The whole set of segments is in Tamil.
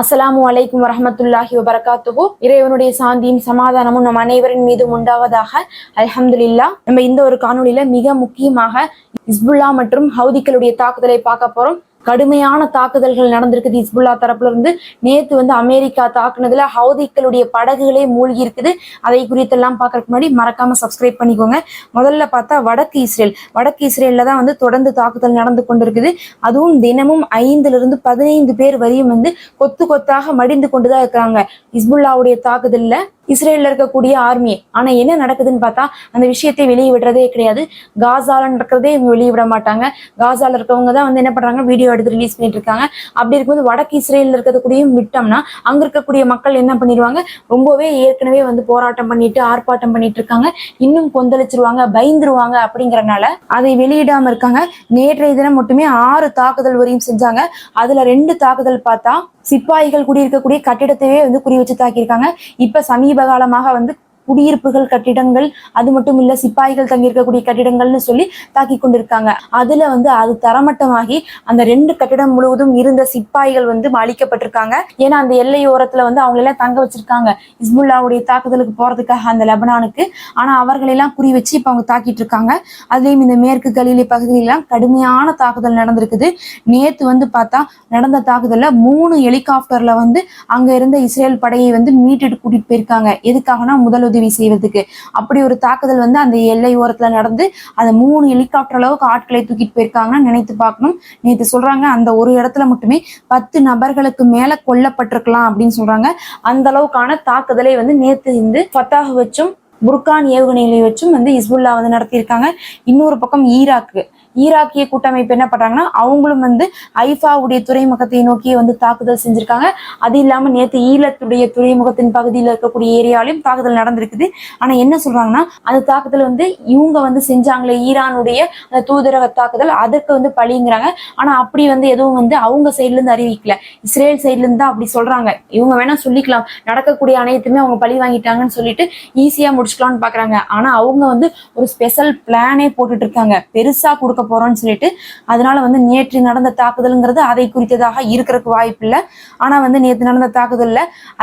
அஸ்லாம் அலைக்கும் வரமத்துல்லாஹி வபரகாத்துஹு. இறைவனுடைய சாந்தியும் சமாதானமும் நம் அனைவரின் மீதும் உண்டாவதாக. அல்ஹம்துலில்லா நம்ம இந்த ஒரு காணொளியில மிக முக்கியமாக இஸ்புல்லா மற்றும் ஹவுதிகளுடைய தாக்குதலை பார்க்க போறோம். கடுமையான தாக்குதல்கள் நடந்திருக்குது இஸ்புல்லா தரப்புல இருந்து நேத்து வந்து அமெரிக்கா தாக்குனதுல ஹவுதிக்களுடைய படகுகளே மூழ்கி இருக்குது. அதை குறித்தெல்லாம் பார்க்கறதுக்கு முன்னாடி மறக்காம சப்ஸ்கிரைப் பண்ணிக்கோங்க. முதல்ல பார்த்தா வடக்கு இஸ்ரேல். வடக்கு இஸ்ரேல்ல தான் வந்து தொடர்ந்து தாக்குதல் நடந்து கொண்டிருக்குது. அதுவும் தினமும் ஐந்துல இருந்து பதினைந்து பேர் வரையும் வந்து கொத்து கொத்தாக மடிந்து கொண்டுதான் இருக்கிறாங்க இஸ்புல்லாவுடைய தாக்குதல்ல இஸ்ரேல்ல இருக்கக்கூடிய ஆர்மி. ஆனா என்ன நடக்குதுன்னு பார்த்தா அந்த விஷயத்தை வெளியே விடுறதே கிடையாது. காசால நடக்கிறதே இவங்க வெளியே விட மாட்டாங்க. காசால இருக்கவங்க தான் வந்து என்ன பண்றாங்க? வீடியோ எடுத்து ரிலீஸ் பண்ணிட்டு இருக்காங்க அப்படி இருக்கும்போது வடக்கு இஸ்ரேல்ல இருக்கக்கூடியும் விட்டோம்னா அங்க இருக்கக்கூடிய மக்கள் என்ன பண்ணிடுவாங்க? ரொம்பவே ஏற்கனவே வந்து போராட்டம் பண்ணிட்டு ஆர்ப்பாட்டம் பண்ணிட்டு இருக்காங்க இன்னும் கொந்தளிச்சிருவாங்க பயந்துருவாங்க அப்படிங்கறனால அதை வெளியிடாம இருக்காங்க. நேற்றைய தினம் மட்டுமே ஆறு தாக்குதல் வரையும் செஞ்சாங்க. அதுல ரெண்டு தாக்குதல் பார்த்தா சிப்பாய்கள் குடியிருக்கக்கூடிய கட்டிடத்தையே வந்து குறி வச்சு தாக்கியிருக்காங்க. இப்ப சமீப காலமாக வந்து குடியிருப்புகள் கட்டிடங்கள் அது மட்டும் இல்ல சிப்பாய்கள் தங்கியிருக்கக்கூடிய கட்டிடங்கள்னு சொல்லி தாக்கி கொண்டிருக்காங்க. அதுல வந்து அது தரமட்டமாகி அந்த ரெண்டு கட்டிடம் முழுவதும் இருந்த சிப்பாய்கள் வந்து அழிக்கப்பட்டிருக்காங்க ஏன்னா அந்த எல்லையோரத்துல வந்து அவங்க எல்லாம் தங்க வச்சிருக்காங்க. இஸ்முல்லாவுடைய தாக்குதலுக்கு போறதுக்காக அந்த லெபனானுக்கு. ஆனா அவர்களெல்லாம் குறி வச்சு இப்ப அவங்க தாக்கிட்டு இருக்காங்க அதுலயும் இந்த மேற்கு கலிலி பகுதியிலாம் கடுமையான தாக்குதல் நடந்திருக்குது. நேத்து வந்து பார்த்தா நடந்த தாக்குதல்ல மூணு ஹெலிகாப்டர்ல வந்து அங்க இருந்த இஸ்ரேல் படையை வந்து மீட்டுட்டு கூட்டிட்டு போயிருக்காங்க. எதுக்காகனா முதல் முதலுதவி செய்வதுக்கு. அப்படி ஒரு தாக்குதல் வந்து அந்த எல்லை ஓரத்துல நடந்து அந்த மூணு ஹெலிகாப்டர் அளவுக்கு ஆட்களை தூக்கிட்டு போயிருக்காங்கன்னு நினைத்து பார்க்கணும். நேத்து சொல்றாங்க அந்த ஒரு இடத்துல மட்டுமே பத்து நபர்களுக்கு மேல கொல்லப்பட்டிருக்கலாம் அப்படின்னு சொல்றாங்க. அந்த அளவுக்கான தாக்குதலை வந்து நேத்து இருந்து ஃபத்தாக வச்சும் புர்கான் ஏவுகணைகளை வச்சும் வந்து இஸ்புல்லா வந்து நடத்தியிருக்காங்க. இன்னொரு பக்கம் ஈராக்கு. ஈராக்கிய கூட்டமைப்பு என்ன பண்றாங்கன்னா அவங்களும் வந்து ஐஃபாவுடைய துறைமுகத்தை நோக்கி வந்து தாக்குதல் செஞ்சிருக்காங்க. அது இல்லாம நேத்து ஈழத்துடைய துறைமுகத்தின் பகுதியில் இருக்கக்கூடிய ஏரியாலையும் தாக்குதல் நடந்திருக்குது. ஆனா என்ன சொல்றாங்கன்னா அந்த தாக்குதல் வந்து இவங்க வந்து செஞ்சாங்களே ஈரானுடைய அந்த தூதரக தாக்குதல் அதற்கு வந்து பழிங்கிறாங்க. ஆனா அப்படி வந்து எதுவும் வந்து அவங்க சைட்ல இருந்து அறிவிக்கல. இஸ்ரேல் சைட்ல இருந்து தான் அப்படி சொல்றாங்க. இவங்க வேணா சொல்லிக்கலாம். நடக்கக்கூடிய அனைத்துமே அவங்க பழி வாங்கிட்டாங்கன்னு சொல்லிட்டு ஈஸியா முடிச்சுக்கலாம்னு பாக்குறாங்க. ஆனா அவங்க வந்து ஒரு ஸ்பெஷல் பிளானே போட்டுட்டு இருக்காங்க. பெருசா கொடுக்க போறோம்னு சொல்லிட்டு. அதனால வந்து நேற்று நடந்த தாக்குதல்ங்கிறது அதை குறித்ததாக இருக்கிறதுக்கு வாய்ப்பு இல்லை. ஆனா வந்து நேற்று நடந்த தாக்குதல்ல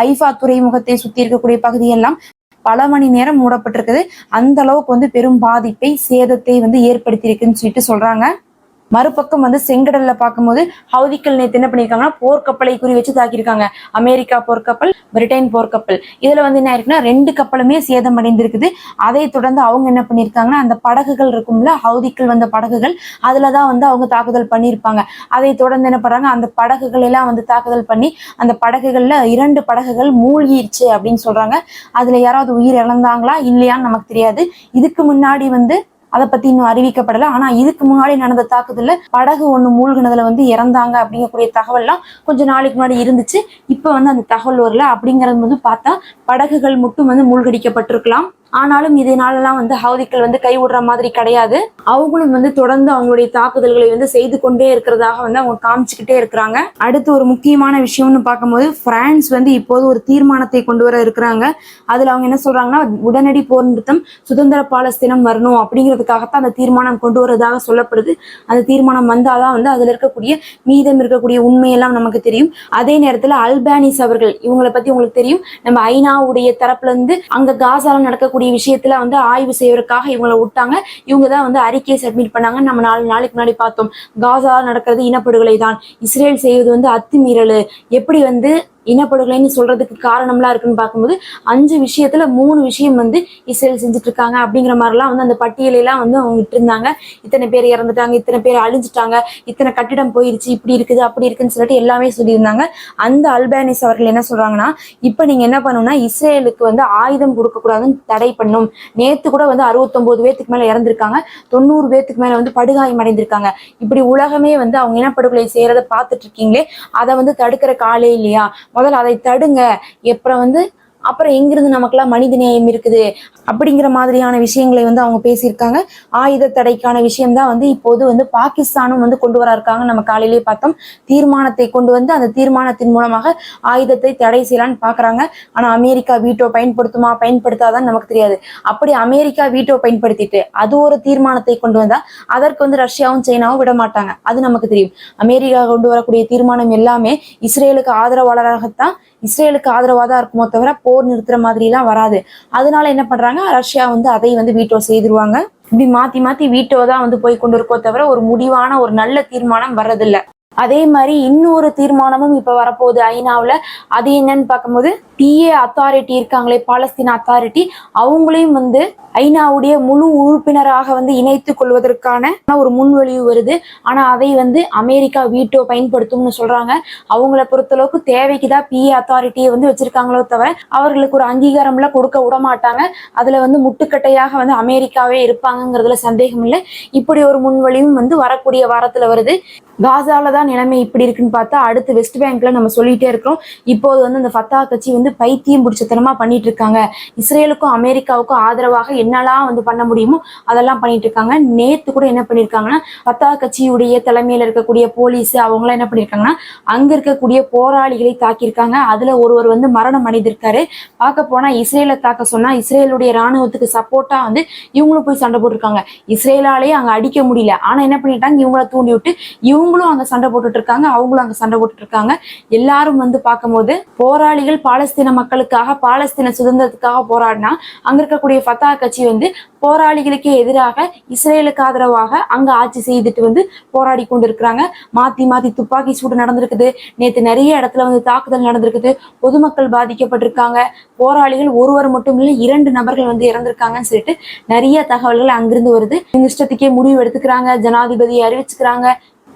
ஐஃபா துறைமுகத்தை சுத்தி இருக்கக்கூடிய பகுதியெல்லாம் பல மணி நேரம் மூடப்பட்டிருக்குது. அந்த அளவுக்கு வந்து பெரும் பாதிப்பை சேதத்தை வந்து ஏற்படுத்தியிருக்குன்னு சொல்லிட்டு சொல்றாங்க. மறுபக்கம் வந்து செங்கடல்ல பார்க்கும்போது ஹவுதிக்கள் நேத்து என்ன பண்ணியிருக்காங்கன்னா போர்க்கப்பலை குறி வச்சு தாக்கியிருக்காங்க. அமெரிக்கா போர்க்கப்பல் பிரிட்டன் போர்க்கப்பல். இதுல வந்து என்ன ஆயிருக்குன்னா ரெண்டு கப்பலுமே சேதம் அடைந்திருக்குது அதை தொடர்ந்து அவங்க என்ன பண்ணியிருக்காங்கன்னா அந்த படகுகள் இருக்கும்ல ஹவுதிக்கள் வந்த படகுகள் அதுலதான் வந்து அவங்க தாக்குதல் பண்ணியிருப்பாங்க. அதை தொடர்ந்து என்ன பண்றாங்க அந்த படகுகள் எல்லாம் வந்து தாக்குதல் பண்ணி அந்த படகுகள்ல இரண்டு படகுகள் மூழ்கிருச்சு அப்படின்னு சொல்றாங்க. அதுல யாராவது உயிர் இழந்தாங்களா இல்லையான்னு நமக்கு தெரியாது. இதுக்கு முன்னாடி வந்து அதை பத்தி இன்னும் அறிவிக்கப்படல. ஆனா இதுக்கு முன்னாடி நடந்த தாக்குதல்ல படகு ஒண்ணு மூழ்கினதுல வந்து இறந்தாங்க அப்படிங்கக்கூடிய தகவல்லாம் கொஞ்சம் நாளைக்கு முன்னாடி இருந்துச்சு. இப்ப வந்து அந்த தகவல் வரல அப்படிங்கறது வந்து பார்த்தா படகுகள் மட்டும் வந்து மூழ்கடிக்கப்பட்டிருக்கலாம். ஆனாலும் இதனாலலாம் வந்து ஹவுதிக்கள் வந்து கைவிடுற மாதிரி கிடையாது. அவங்களும் வந்து தொடர்ந்து அவங்களுடைய தாக்குதல்களை வந்து செய்து கொண்டே இருக்கிறதாக வந்து அவங்க காமிச்சுக்கிட்டே இருக்கிறாங்க. அடுத்து ஒரு முக்கியமான விஷயம்னு பார்க்கும்போது பிரான்ஸ் வந்து இப்போது ஒரு தீர்மானத்தை கொண்டு வர இருக்கிறாங்க. அதுல அவங்க என்ன சொல்றாங்கன்னா உடனடி போர் நிறுத்தம் சுதந்திர பாலஸ்தீனம் வரணும் அப்படிங்கிறதுக்காகத்தான் அந்த தீர்மானம் கொண்டு வரதாக சொல்லப்படுது. அந்த தீர்மானம் வந்தாதான் வந்து அதுல இருக்கக்கூடிய மீதம் இருக்கக்கூடிய உண்மையெல்லாம் நமக்கு தெரியும். அதே நேரத்துல அல்பானிஸ் அவர்கள் இவங்களை பத்தி உங்களுக்கு தெரியும். நம்ம ஐநாவுடைய தரப்புல இருந்து அங்க காசால நடக்கக்கூடிய விஷயத்துல வந்து ஆய்வு செய்வதற்காக இவங்களை விட்டாங்க. இவங்க தான் வந்து அறிக்கையை சப்மிட் பண்ணாங்க. நம்ம நாலு நாளைக்கு முன்னாடி பார்த்தோம். காசா நடக்கிறது இனப்படுகொலை தான் இஸ்ரேல் செய்வது வந்து அத்துமீறல். எப்படி வந்து இனப்படுகொலைன்னு சொல்றதுக்கு காரணம்லாம் இருக்குன்னு பார்க்கும்போது அஞ்சு விஷயத்துல மூணு விஷயம் வந்து இஸ்ரேல் செஞ்சுட்டு இருக்காங்க அப்படிங்கிற மாதிரிலாம் வந்து அந்த பட்டியலெல்லாம் வந்து அவங்க இருந்தாங்க இத்தனை பேர் இறந்துட்டாங்க இத்தனை பேர் அழிஞ்சிட்டாங்க இத்தனை கட்டிடம் போயிருச்சு இப்படி இருக்குது அப்படி இருக்குன்னு சொல்லிட்டு எல்லாமே சொல்லியிருந்தாங்க. அந்த அல்பானிஸ் அவர்கள் என்ன சொல்றாங்கன்னா இப்ப நீங்க என்ன பண்ணணும்னா இஸ்ரேலுக்கு வந்து ஆயுதம் கொடுக்கக்கூடாதுன்னு தடை பண்ணும். நேத்து கூட வந்து அறுபத்தொன்பது பேத்துக்கு மேல இறந்திருக்காங்க தொண்ணூறு பேத்துக்கு மேல வந்து படுகாயம் அடைந்திருக்காங்க. இப்படி உலகமே வந்து அவங்க இனப்படுகொலை செய்யறத பார்த்துட்டு இருக்கீங்களே அதை வந்து தடுக்கிற காலே இல்லையா? முதல்ல அதை தடுங்க. அப்புறம் வந்து அப்புறம் எங்கிருந்து நமக்கெல்லாம் மனித நேயம் இருக்குது அப்படிங்கிற மாதிரியான விஷயங்களை வந்து அவங்க பேசியிருக்காங்க. ஆயுத தடைக்கான விஷயம்தான் வந்து இப்போது வந்து பாகிஸ்தானும் வந்து கொண்டு வர இருக்காங்க. நம்ம காலையிலேயே பார்த்தோம் தீர்மானத்தை கொண்டு வந்து அந்த தீர்மானத்தின் மூலமாக ஆயுதத்தை தடை செய்யலான்னு பாக்குறாங்க ஆனா அமெரிக்கா வீட்டோ பயன்படுத்துமா பயன்படுத்தாதான் நமக்கு தெரியாது. அப்படி அமெரிக்கா வீட்டோ பயன்படுத்திட்டு அது ஒரு தீர்மானத்தை கொண்டு வந்தா அதற்கு வந்து ரஷ்யாவும் சைனாவும் விட மாட்டாங்க. அது நமக்கு தெரியும். அமெரிக்கா கொண்டு வரக்கூடிய தீர்மானம் எல்லாமே இஸ்ரேலுக்கு ஆதரவாளராகத்தான் இஸ்ரேலுக்கு ஆதரவாக தான் இருக்குமோ தவிர போர் நிறுத்துற மாதிரிலாம் வராது. அதனால என்ன பண்றாங்க? ரஷ்யா வந்து அதை வந்து வீட்டோ செய்திருவாங்க. இப்படி மாத்தி மாத்தி வீட்டோ தான் வந்து போய் கொண்டு இருக்கோ தவிர ஒரு முடிவான ஒரு நல்ல தீர்மானம் வர்றதில்ல. அதே மாதிரி இன்னொரு தீர்மானமும் இப்ப வரப்போகுது ஐநாவுல. அது என்னன்னு பார்க்கும்போது பிஏ அத்தாரிட்டி இருக்காங்களே பாலஸ்தீன அத்தாரிட்டி அவங்களையும் வந்து ஐநாவுடைய முழு உறுப்பினராக வந்து இணைத்துக் கொள்வதற்கான ஒரு முன்வழிவு வருது. ஆனா அதை வந்து அமெரிக்கா வீட்டோ பயன்படுத்தும்னு சொல்றாங்க. அவங்கள பொறுத்தளவுக்கு தேவைக்கு தான் பிஏ அத்தாரிட்டியை வந்து வச்சிருக்காங்களோ தவிர அவர்களுக்கு ஒரு அங்கீகாரம்லாம் கொடுக்க விட மாட்டாங்க. அதுல வந்து முட்டுக்கட்டையாக வந்து அமெரிக்காவே இருப்பாங்கங்கிறதுல சந்தேகம் இல்லை இப்படி ஒரு முன்வழிவும் வந்து வரக்கூடிய வாரத்துல வருது. காசால தான் நிலைமை இப்படி இருக்குன்னு பார்த்தா அடுத்து வெஸ்ட் பேங்க்ல நம்ம சொல்லிட்டே இருக்கிறோம். இப்போது வந்து அந்த ஃபத்தா கட்சி வந்து பைத்தியம் பிடிச்சத்தனமா பண்ணிட்டு இருக்காங்க. இஸ்ரேலுக்கும் அமெரிக்காவுக்கும் ஆதரவாக என்னெல்லாம் வந்து பண்ண முடியுமோ அதெல்லாம் பண்ணிட்டு இருக்காங்க. நேத்து கூட என்ன பண்ணிருக்காங்கன்னா ஃபத்தா கட்சியுடைய தலைமையில இருக்கக்கூடிய போலீஸ் அவங்களாம் என்ன பண்ணிருக்காங்கன்னா அங்க இருக்கக்கூடிய போராளிகளை தாக்கியிருக்காங்க. அதுல ஒருவர் வந்து மரணம் அடைந்திருக்காரு. பார்க்க போனா இஸ்ரேலை தாக்க சொன்னா இஸ்ரேலுடைய ராணுவத்துக்கு சப்போர்ட்டா வந்து இவங்களும் போய் சண்டை போட்டிருக்காங்க. இஸ்ரேலாலேயே அங்க அடிக்க முடியல. ஆனா என்ன பண்ணிட்டாங்க? இவங்கள தூண்டி விட்டு இவங்களும் அங்க சண்டை போட்டுட்டு இருக்காங்க அவங்களும் அங்க சண்டை போட்டுட்டு இருக்காங்க எல்லாரும் வந்து பார்க்கும்போது போராளிகள் பாலஸ்தீன மக்களுக்காக பாலஸ்தீன சுதந்திரத்துக்காக போராடினா அங்க இருக்கக்கூடிய ஃபத்தா கட்சி வந்து போராளிகளுக்கு எதிராக இஸ்ரேலுக்கு ஆதரவாக அங்க ஆட்சி செய்துட்டு வந்து போராடி கொண்டிருக்கிறாங்க. மாத்தி மாத்தி துப்பாக்கி சூடு நடந்திருக்குது. நேத்து நிறைய இடத்துல வந்து தாக்குதல் நடந்திருக்குது. பொதுமக்கள் பாதிக்கப்பட்டிருக்காங்க. போராளிகள் ஒருவர் மட்டும் இல்லை இரண்டு நபர்கள் வந்து இறந்திருக்காங்கன்னு சொல்லிட்டு நிறைய தகவல்கள் அங்கிருந்து வருது. இந்த இஷ்டத்துக்கே முடிவு எடுத்துக்கிறாங்க. ஜனாதிபதியை அறிவிச்சுக்கிறாங்க.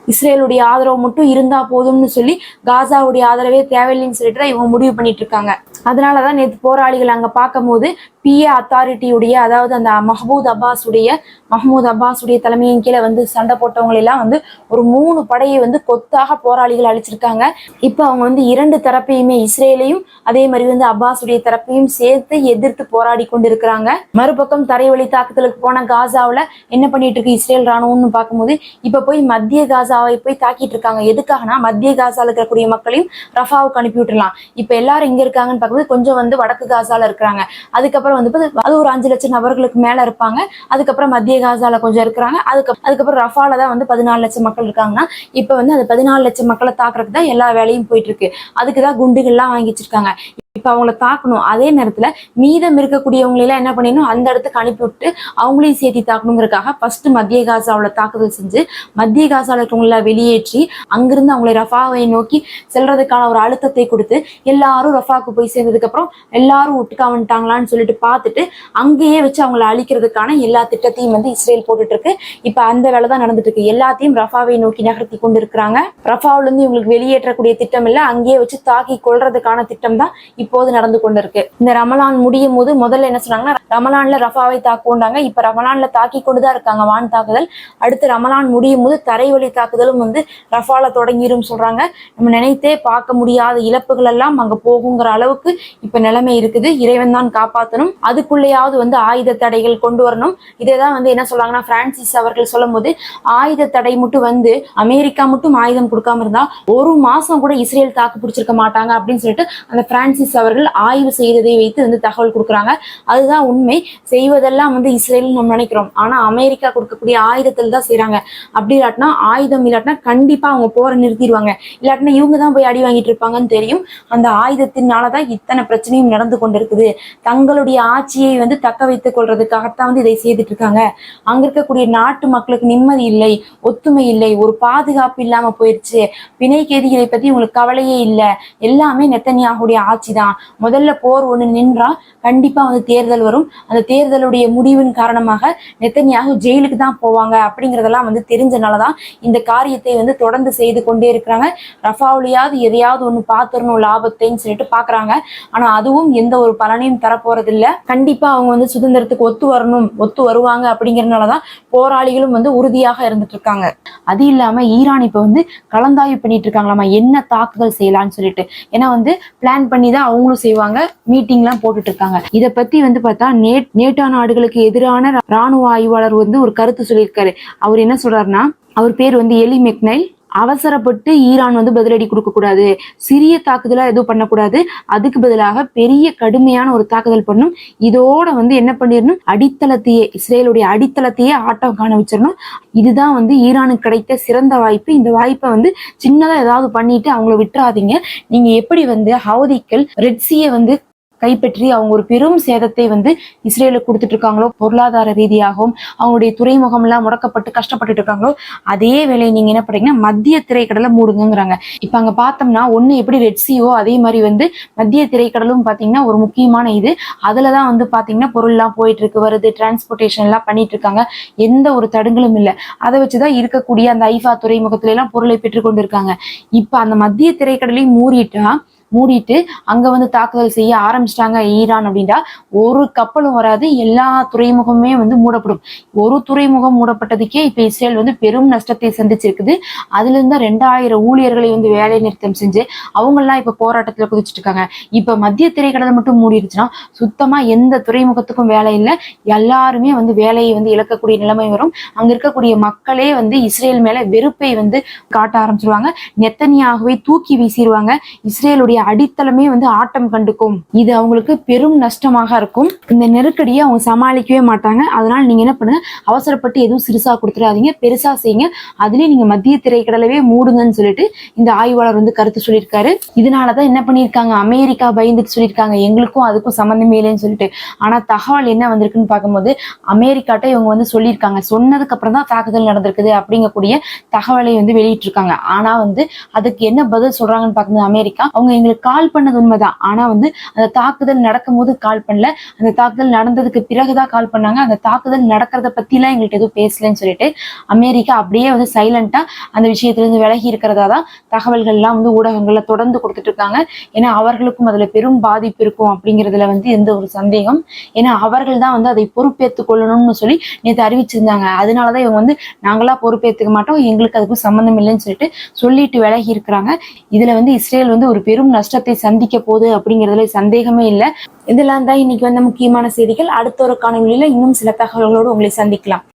இஸ்ரேலுடைய ஆதரவு மட்டும் இருந்தா போதும்னு சொல்லி காசாவுடைய ஆதரவே தேவையில்லைன்னு சொல்லிட்டு இவங்க முடிவு பண்ணிட்டு இருக்காங்க. அதனாலதான் நேற்று போராளிகள் அங்க பார்க்கும்போது பிஏ அத்தாரிட்டியுடைய அதாவது அந்த மஹமூத் அப்பாஸ் உடைய மஹமூத் அப்பாஸ் உடைய தலைமையின் கீழே வந்து சண்டை போட்டவங்களெல்லாம் வந்து ஒரு மூணு படையை வந்து கொத்தாக போராளிகள் அழிச்சிருக்காங்க. இப்போ அவங்க வந்து இரண்டு தரப்பையுமே இஸ்ரேலையும் அதே மாதிரி வந்து அப்பாஸ் உடைய தரப்பையும் சேர்த்து எதிர்த்து போராடி கொண்டிருக்கிறாங்க. மறுபக்கம் தரைவழி தாக்குதலுக்கு போன காசாவில் என்ன பண்ணிட்டு இருக்கு இஸ்ரேல் ராணுவம்னு பார்க்கும்போது இப்போ போய் மத்திய காசாவை போய் தாக்கிட்டு இருக்காங்க. எதுக்காகனா மத்திய காசால இருக்கக்கூடிய மக்களையும் ரஃபாவுக்கு அனுப்பி விட்டுலாம் இப்போ எல்லாரும் இங்கே இருக்காங்கன்னு பார்க்கும்போது கொஞ்சம் வந்து வடக்கு காசால இருக்கிறாங்க. அதுக்கப்புறம் வந்து அது ஒரு அஞ்சு லட்சம் நபர்களுக்கு மேல இருப்பாங்க. அதுக்கப்புறம் மத்திய காசால கொஞ்சம் இருக்கிறாங்க. அதுக்கு அதுக்கப்புறம் ரஃபால தான் வந்து பதினாலு லட்சம் மக்கள் இருக்காங்கன்னா இப்ப வந்து அந்த பதினாலு லட்சம் மக்களை தாக்குறதுக்கு தான் எல்லா வேலையும் போயிட்டு இருக்கு. அதுக்கு தான் குண்டுகள்லாம் வாங்கி வச்சிருக்காங்க. இப்ப அவங்கள தாக்கணும். அதே நேரத்துல மீதம் இருக்கக்கூடியவங்களெல்லாம் என்ன பண்ணிடணும்? அந்த இடத்துக்கு அனுப்பி விட்டு அவங்களையும் சேர்த்து தாக்கணுங்கிறதுக்காக ஃபர்ஸ்ட் மத்திய காசாவில் தாக்குதல் செஞ்சு மத்திய காசாவில் இருக்கவங்கள வெளியேற்றி அங்கிருந்து அவங்களை ரஃபாவை நோக்கி செல்றதுக்கான ஒரு அழுத்தத்தை கொடுத்து எல்லாரும் ரஃபாவுக்கு போய் சேர்ந்ததுக்கு அப்புறம் எல்லாரும் ஒட்டுக்கா வந்துட்டாங்களான்னு சொல்லிட்டு பார்த்துட்டு அங்கேயே வச்சு அவங்கள அழிக்கிறதுக்கான எல்லா திட்டத்தையும் வந்து இஸ்ரேல் போட்டுட்டு இருக்கு இப்ப அந்த வேலை தான் நடந்துட்டு இருக்கு எல்லாத்தையும் ரஃபாவை நோக்கி நகர்த்தி கொண்டு இருக்கிறாங்க ரஃபாவுல இருந்து இவங்களுக்கு வெளியேற்றக்கூடிய திட்டம் இல்லை அங்கேயே வச்சு தாக்கி கொள்றதுக்கான திட்டம் தான் இப்போது நடந்து கொண்டிருக்கு. இந்த ரமலான் முடியும் போது முதல்ல என்ன சொன்னாங்கன்னா ரமலான்ல ரஃபாவை தாக்குண்டாங்க இப்ப ரமலான்ல தாக்கி கொண்டுதான் இருக்காங்க. வான் தாக்குதல். அடுத்து ரமலான் முடியும் போது தரைவழி தாக்குதலும் வந்து ரஃபால தொடங்கிடும் சொல்றாங்க. நம்ம நினைத்தே பார்க்க முடியாத இழப்புகள் எல்லாம் அங்க போகுங்கிற அளவுக்கு இப்ப நிலைமை இருக்குது. இறைவன் தான் காப்பாற்றணும் அதுக்குள்ளேயாவது வந்து ஆயுத தடைகள் கொண்டு வரணும். இதேதான் வந்து என்ன சொல்றாங்கன்னா பிரான்சிஸ் அவர்கள் சொல்லும் போது ஆயுத தடை மட்டும் வந்து அமெரிக்கா மட்டும் ஆயுதம் கொடுக்காம இருந்தா ஒரு மாசம் கூட இஸ்ரேல் தாக்கு பிடிச்சிருக்க மாட்டாங்க அப்படின்னு சொல்லிட்டு அந்த பிரான்சிஸ் அவர்கள் ஆய்வு செய்ததை வைத்து வந்து தகவல் கொடுக்குறாங்க. அதுதான் உண்மை. செய்வதெல்லாம் வந்து இஸ்ரேல் நம்ம நினைக்கிறோம். ஆனா அமெரிக்கா கொடுக்கக்கூடிய ஆயுதத்தில் தான் செய்யறாங்க அப்படி இல்லாட்டினா ஆயுதம் இல்லாட்டினா கண்டிப்பா அவங்க போரை நிறுத்திடுவாங்க. இல்லாட்டினா இவங்க தான் போய் அடி வாங்கிட்டு இருப்பாங்கன்னு தெரியும். அந்த ஆயுதத்தினாலதான் இத்தனை பிரச்சனையும் நடந்து கொண்டிருக்குது. தங்களுடைய ஆட்சியை வந்து தக்க வைத்துக் கொள்றதுக்காகத்தான் வந்து இதை செய்துட்டு இருக்காங்க. அங்க இருக்கக்கூடிய நாட்டு மக்களுக்கு நிம்மதி இல்லை ஒத்துமை இல்லை ஒரு பாதுகாப்பு இல்லாம போயிருச்சு. பிணை கேதிகளை பத்தி உங்களுக்கு கவலையே இல்லை. எல்லாமே நெத்தனியாகுடைய ஆட்சி தான். முதல்ல போர் ஒண்ணு நின்றா கண்டிப்பா வந்து தேர்தல் வரும். அந்த தேர்தலுடைய முடிவின் காரணமாக நெத்தனியாக ஜெயிலுக்கு தான் போவாங்க அப்படிங்கறதெல்லாம் வந்து தெரிஞ்சனாலதான் இந்த காரியத்தை வந்து தொடர்ந்து செய்து கொண்டே இருக்கிறாங்க. ரஃபாவுலையாவது எதையாவது ஒன்று பார்த்துடணும் லாபத்தைன்னு சொல்லிட்டு பாக்குறாங்க. ஆனா அதுவும் எந்த ஒரு பலனையும் தரப்போறது இல்ல கண்டிப்பா அவங்க வந்து சுதந்திரத்துக்கு ஒத்து வரணும் ஒத்து வருவாங்க அப்படிங்கறதுனாலதான் போராளிகளும் வந்து உறுதியாக இருந்துட்டு இருக்காங்க. அது இல்லாம ஈரான் இப்ப வந்து கலந்தாய்வு பண்ணிட்டு இருக்காங்களாமா? என்ன தாக்குதல் செய்யலாம்னு சொல்லிட்டு. ஏன்னா வந்து பிளான் பண்ணி தான் அவங்களும் செய்வாங்க. மீட்டிங்லாம் போட்டுட்டு இருக்காங்க இதை பத்தி வந்து பார்த்தா நே நேட்டோ நாடுகளுக்கு எதிரான ராணுவ ஆய்வாளர் வந்து ஒரு கருத்து சொல்லியிருக்காரு. அவர் என்ன சொல்றாருன்னா அவர் பேர் வந்து எலி மெக்னைல். அவசரப்பட்டு ஈரான் வந்து பதிலடி கொடுக்க கூடாது. சிறிய தாக்குதலா எதுவும் பண்ணக்கூடாது. அதுக்கு பதிலாக பெரிய கடுமையான ஒரு தாக்குதல் பண்ணும். இதோட வந்து என்ன பண்ணிடணும் அடித்தளத்தையே இஸ்ரேலுடைய அடித்தளத்தையே ஆட்டம் காண வச்சிடணும் இதுதான் வந்து ஈரானுக்கு கிடைத்த சிறந்த வாய்ப்பு. இந்த வாய்ப்பை வந்து சின்னதா ஏதாவது பண்ணிட்டு அவங்கள விட்டுறாதீங்க. நீங்க எப்படி வந்து ஹவுதிக்கள் ரெட்சியை வந்து கைப்பற்றி அவங்க ஒரு பெரும் சேதத்தை வந்து இஸ்ரேலுக்கு கொடுத்துட்டு இருக்காங்களோ பொருளாதார ரீதியாகவும் அவங்களுடைய துறைமுகம் எல்லாம் முடக்கப்பட்டு கஷ்டப்பட்டுட்டு இருக்காங்களோ அதே வேலையை நீங்க என்ன பண்றீங்கன்னா மத்திய திரைக்கடலை மூடுங்கிறாங்க இப்ப அங்க பார்த்தோம்னா ஒண்ணு எப்படி ரெட்சியோ அதே மாதிரி வந்து மத்திய திரைக்கடலும் பாத்தீங்கன்னா ஒரு முக்கியமான இது. அதுலதான் வந்து பாத்தீங்கன்னா பொருள்லாம் போயிட்டு இருக்கு வருது டிரான்ஸ்போர்ட்டேஷன் எல்லாம் பண்ணிட்டு இருக்காங்க எந்த ஒரு தடுங்களும் இல்லை. அதை வச்சுதான் இருக்கக்கூடிய அந்த ஐஃபா துறைமுகத்துல எல்லாம் பொருளை பெற்றுக்கொண்டு இருக்காங்க இப்ப அந்த மத்திய திரைக்கடலையும் மூறிட்டா மூடிட்டு அங்க வந்து தாக்குதல் செய்ய ஆரம்பிச்சிட்டாங்க ஈரான் அப்படின்னா ஒரு கப்பலும் வராது எல்லா துறைமுகமே வந்து மூடப்படும். ஒரு துறைமுகம் மூடப்பட்டதுக்கே இப்ப இஸ்ரேல் வந்து பெரும் நஷ்டத்தை சந்திச்சிருக்குது. அதுல இருந்து ரெண்டாயிரம் ஊழியர்களை வந்து வேலை நிறுத்தம் செஞ்சு அவங்கெல்லாம் இப்ப போராட்டத்துல குதிச்சிட்டு இருக்காங்க. இப்ப மத்திய திரைக்கடல் மட்டும் மூடிடுச்சுன்னா சுத்தமா எந்த துறைமுகத்துக்கும் வேலை இல்லை. எல்லாருமே வந்து வேலையை வந்து இழக்கக்கூடிய நிலைமை வரும். அங்க இருக்கக்கூடிய மக்களே வந்து இஸ்ரேல் மேல வெறுப்பை வந்து காட்ட ஆரம்பிச்சிருவாங்க. நெத்தனியாகவே தூக்கி வீசிடுவாங்க இஸ்ரேலுடைய அடித்தளமே வந்து ஆட்டம் கண்டுக்கும். இது அவங்களுக்கு பெரும் நஷ்டமாக இருக்கும். இந்த நெருக்கடியை அவங்க சமாளிக்கவே மாட்டாங்க. அதனால நீங்க என்ன பண்ணுங்க? அவசரப்பட்டு எதுவும் சிறுசா கொடுத்துடாதீங்க. பெருசா செய்யுங்க. அதுலயும் நீங்க மத்திய திரைக்கடலவே மூடுங்கன்னு சொல்லிட்டு இந்த ஆய்வாளர் வந்து கருத்து சொல்லியிருக்காரு. இதனாலதான் என்ன பண்ணியிருக்காங்க? அமெரிக்கா பயந்துட்டு சொல்லியிருக்காங்க. எங்களுக்கும் அதுக்கும் சம்மந்தமே இல்லைன்னு சொல்லிட்டு. ஆனா தகவல் என்ன வந்திருக்குன்னு பார்க்கும்போது அமெரிக்காட்ட இவங்க வந்து சொல்லியிருக்காங்க. சொன்னதுக்கு அப்புறம் தான் தாக்குதல் நடந்திருக்குது அப்படிங்கக்கூடிய தகவலை வந்து வெளியிட்டிருக்காங்க. ஆனா வந்து அதுக்கு என்ன பதில் சொல்றாங்கன்னு பார்க்கும்போது அமெரிக்கா அவங்க எங்களுக்கு கால் பண்ணது உண்மைதான். ஆனா வந்து அந்த தாக்குதல் நடக்கும்போது கால் பண்ணல. அந்த தாக்குதல் நடந்ததுக்கு பிறகுதான் கால் பண்ணாங்க. அந்த தாக்குதல் நடக்கிறத பத்திலாம் எங்கள்கிட்ட எதுவும் பேசலன்னு சொல்லிட்டு அமெரிக்கா அப்படியே வந்து சைலண்டா அந்த விஷயத்திலிருந்து விலகி இருக்கிறதா தான் தகவல்கள் எல்லாம் வந்து ஊடகங்கள்ல தொடர்ந்து கொடுத்துட்டு இருக்காங்க. ஏன்னா அவர்களுக்கும் அதுல பெரும் பாதிப்பு இருக்கும் அப்படிங்கிறதுல வந்து எந்த ஒரு சந்தேகம். ஏன்னா அவர்கள் தான் வந்து அதை பொறுப்பேற்றுக் கொள்ளணும்னு சொல்லி நேற்று அறிவிச்சிருந்தாங்க. அதனாலதான் இவங்க வந்து நாங்களா பொறுப்பேற்றுக்க மாட்டோம். எங்களுக்கு அதுக்கும் சம்மந்தம் இல்லைன்னு சொல்லிட்டு சொல்லிட்டு விலகி இருக்கிறாங்க. இதுல வந்து இஸ்ரேல் வந்து ஒரு பெரும் நஷ்டத்தை சந்திக்க போகுது அப்படிங்கிறதுல சந்தேகமே இல்லை. இதெல்லாம் தான் இன்னைக்கு வந்த முக்கியமான செய்திகள். அடுத்த ஒரு காணொலியில இன்னும் சில தகவல்களோடு உங்களை சந்திக்கலாம்.